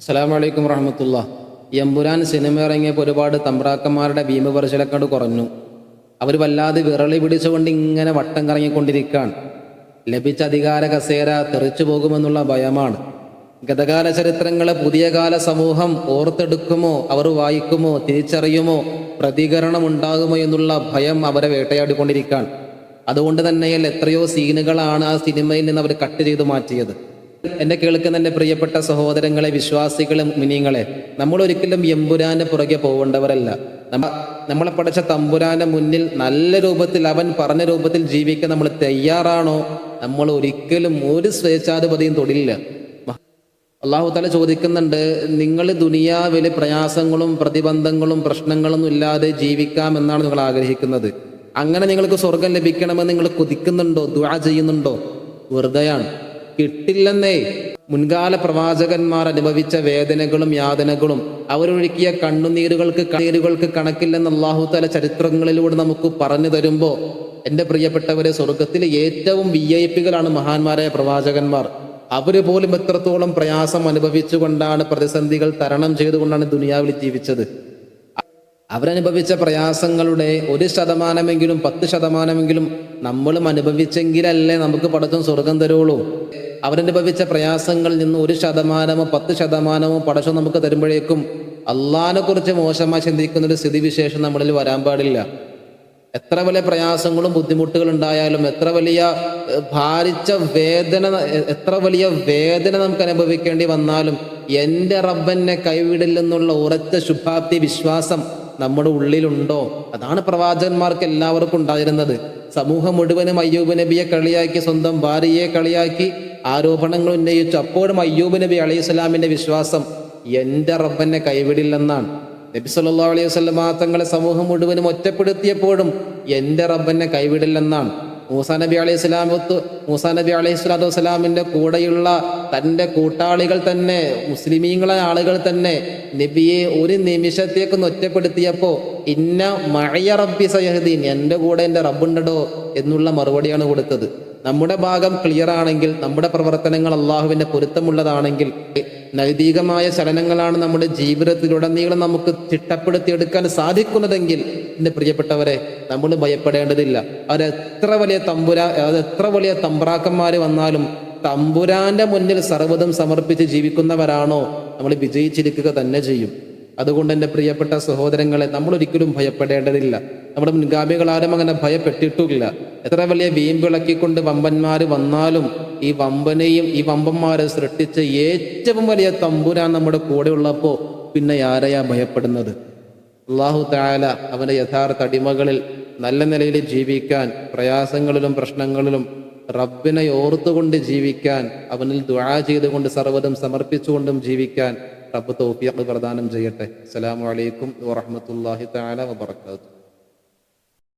അസ്സലാമു അലൈക്കും വറഹമത്തുള്ള. എമ്പുരാൻ സിനിമ ഇറങ്ങിയപ്പോൾ ഒരുപാട് തമ്പ്രാക്കന്മാരുടെ ഭീമ ഭീമപരിശലക്കണ്ട് കുറഞ്ഞു. അവർ വല്ലാതെ വിറളി പിടിച്ചുകൊണ്ട് ഇങ്ങനെ വട്ടം കറങ്ങിക്കൊണ്ടിരിക്കുകയാണ് ലഭിച്ച അധികാര കസേര തെറിച്ചു പോകുമെന്നുള്ള ഭയമാണ്. ഗതകാല ചരിത്രങ്ങളെ പുതിയ കാല സമൂഹം ഓർത്തെടുക്കുമോ അവർ വായിക്കുമോ തിരിച്ചറിയുമോ പ്രതികരണം ഉണ്ടാകുമോ എന്നുള്ള ഭയം അവരെ വേട്ടയാടിക്കൊണ്ടിരിക്കുകയാണ് അതുകൊണ്ട് തന്നെയല്ല എത്രയോ സീനുകളാണ് ആ സിനിമയിൽ നിന്ന് അവർ കട്ട് ചെയ്ത് മാറ്റിയത്. എന്നെ കേൾക്കുന്ന എന്റെ പ്രിയപ്പെട്ട സഹോദരങ്ങളെ വിശ്വാസികളെ മുനിയങ്ങളെ നമ്മൾ ഒരിക്കലും എമ്പുരാന്റെ പുറകെ പോകേണ്ടവരല്ല. നമ്മ നമ്മളെ പഠിച്ച തമ്പുരാന്റെ മുന്നിൽ നല്ല രൂപത്തിൽ അവൻ പറഞ്ഞ രൂപത്തിൽ ജീവിക്കാൻ നമ്മൾ തയ്യാറാണോ? നമ്മൾ ഒരിക്കലും ഒരു സ്വേച്ഛാധിപതിയും തൊടില്ല. അള്ളാഹു തല ചോദിക്കുന്നുണ്ട് നിങ്ങൾ ദുനിയാവിലെ പ്രയാസങ്ങളും പ്രതിബന്ധങ്ങളും പ്രശ്നങ്ങളൊന്നും ഇല്ലാതെ ജീവിക്കാമെന്നാണ് നിങ്ങൾ ആഗ്രഹിക്കുന്നത്. അങ്ങനെ നിങ്ങൾക്ക് സ്വർഗം ലഭിക്കണമെന്ന് നിങ്ങൾ കൊതിക്കുന്നുണ്ടോ ദുആ ചെയ്യുന്നുണ്ടോ? വെറുതെയാണ്. കിട്ടില്ലെന്നേ. മുൻകാല പ്രവാചകന്മാർ അനുഭവിച്ച വേദനകളും യാതനകളും അവരൊഴുക്കിയ കണ്ണുനീരുകൾക്ക് കണ്ണീരുകൾക്ക് കണക്കില്ലെന്ന് അള്ളാഹു താല ചരിത്രങ്ങളിലൂടെ നമുക്ക് പറഞ്ഞു തരുമ്പോൾ എന്റെ പ്രിയപ്പെട്ടവരെ സ്വർഗത്തിലെ ഏറ്റവും വി ഐ പികളാണ് മഹാന്മാരായ പ്രവാചകന്മാർ. അവർ പോലും എത്രത്തോളം പ്രയാസം അനുഭവിച്ചുകൊണ്ടാണ് പ്രതിസന്ധികൾ തരണം ചെയ്തുകൊണ്ടാണ് ദുനിയാവിൽ ജീവിച്ചത്. അവരനുഭവിച്ച പ്രയാസങ്ങളുടെ ഒരു ശതമാനമെങ്കിലും പത്ത് ശതമാനമെങ്കിലും നമ്മളും അനുഭവിച്ചെങ്കിലല്ലേ നമുക്ക് പടത്തും സ്വർഗം തരുള്ളൂ. അവരനുഭവിച്ച പ്രയാസങ്ങളിൽ നിന്ന് ഒരു ശതമാനമോ പത്ത് ശതമാനമോ പടശോ നമുക്ക് തരുമ്പോഴേക്കും അള്ളാഹിനെ കുറിച്ച് മോശമായി ചിന്തിക്കുന്ന ഒരു സ്ഥിതിവിശേഷം നമ്മളിൽ വരാൻ പാടില്ല. എത്ര വലിയ പ്രയാസങ്ങളും ബുദ്ധിമുട്ടുകളും ഉണ്ടായാലും എത്ര വലിയ ഭാരിച്ച വേദന എത്ര വലിയ വേദന നമുക്ക് അനുഭവിക്കേണ്ടി വന്നാലും എന്റെ റബ്ബനെ കൈവിടില്ലെന്നുള്ള ഉറച്ച ശുഭാപ്തി വിശ്വാസം നമ്മുടെ ഉള്ളിലുണ്ടോ? അതാണ് പ്രവാചകന്മാർക്ക് എല്ലാവർക്കും ഉണ്ടായിരുന്നത്. സമൂഹം മുഴുവനും അയ്യൂബ് നബിയെ കളിയാക്കി സ്വന്തം ഭാര്യയെ കളിയാക്കി ആരോപണങ്ങൾ ഉന്നയിച്ചു. അപ്പോഴും അയ്യൂബ് നബി അലൈഹി സ്വലാമിന്റെ വിശ്വാസം എന്റെ റബ്ബനെ കൈവിടില്ലെന്നാണ്. നബി സല്ലാ അലൈഹി തങ്ങളെ സമൂഹം മുഴുവനും ഒറ്റപ്പെടുത്തിയപ്പോഴും എന്റെ റബ്ബനെ കൈവിടില്ലെന്നാണ്. മൂസാ നബി അലൈഹി സ്വലാമത്ത് മൂസാ നബി അലൈഹി സ്വലാത്തു കൂടെയുള്ള തന്റെ കൂട്ടാളികൾ തന്നെ മുസ്ലിമീങ്ങളെ ആളുകൾ തന്നെ നബിയെ ഒരു നിമിഷത്തേക്കൊന്ന് ഒറ്റപ്പെടുത്തിയപ്പോൾ ഇന്ന മഴയ റബ്ബി സയഹദീൻ എന്റെ കൂടെ എന്റെ റബ്ബുണ്ടോ എന്നുള്ള മറുപടിയാണ് കൊടുത്തത്. നമ്മുടെ ഭാഗം ക്ലിയർ ആണെങ്കിൽ നമ്മുടെ പ്രവർത്തനങ്ങൾ അള്ളാഹുവിന്റെ പൊരുത്തമുള്ളതാണെങ്കിൽ നൈതികമായ ചലനങ്ങളാണ് നമ്മുടെ ജീവിതത്തിലുടനീളം നമുക്ക് ചിട്ടപ്പെടുത്തിയെടുക്കാൻ സാധിക്കുന്നതെങ്കിൽ എന്റെ പ്രിയപ്പെട്ടവരെ നമ്മൾ ഭയപ്പെടേണ്ടതില്ല. അവരെത്ര വലിയ തമ്പുരാ അതെത്ര വലിയ തമ്പ്രാക്കന്മാർ വന്നാലും തമ്പുരാന്റെ മുന്നിൽ സർവതും സമർപ്പിച്ച് ജീവിക്കുന്നവരാണോ നമ്മൾ വിജയിച്ചിരിക്കുക തന്നെ ചെയ്യും. അതുകൊണ്ട് എന്റെ പ്രിയപ്പെട്ട സഹോദരങ്ങളെ നമ്മൾ ഒരിക്കലും ഭയപ്പെടേണ്ടതില്ല. നമ്മുടെ മുൻഗാമികൾ ആരും അങ്ങനെ ഭയപ്പെട്ടിട്ടില്ല എത്ര വലിയ വീമ്പിളക്കിക്കൊണ്ട് വമ്പന്മാർ വന്നാലും ഈ വമ്പനെയും ഈ വമ്പന്മാരെ സൃഷ്ടിച്ച ഏറ്റവും വലിയ തമ്പുരാൻ നമ്മുടെ കൂടെ ഉള്ളപ്പോൾ പിന്നെ ആരെയാ ഭയപ്പെടുന്നത്? അള്ളാഹു താല അവന്റെ യഥാർത്ഥ അടിമകളിൽ നല്ല നിലയിൽ ജീവിക്കാൻ പ്രയാസങ്ങളിലും പ്രശ്നങ്ങളിലും റബ്ബിനെ ഓർത്തുകൊണ്ട് ജീവിക്കാൻ അവനിൽ ദുആ ചെയ്തുകൊണ്ട് സർവതും സമർപ്പിച്ചുകൊണ്ടും ജീവിക്കാൻ റബ്ബ് തൗഫീഖ് പ്രദാനം ചെയ്യട്ടെ. അസ്സലാമു അലൈക്കും വറഹ്മത്തുള്ളാഹി തആല വബറകാതുഹു.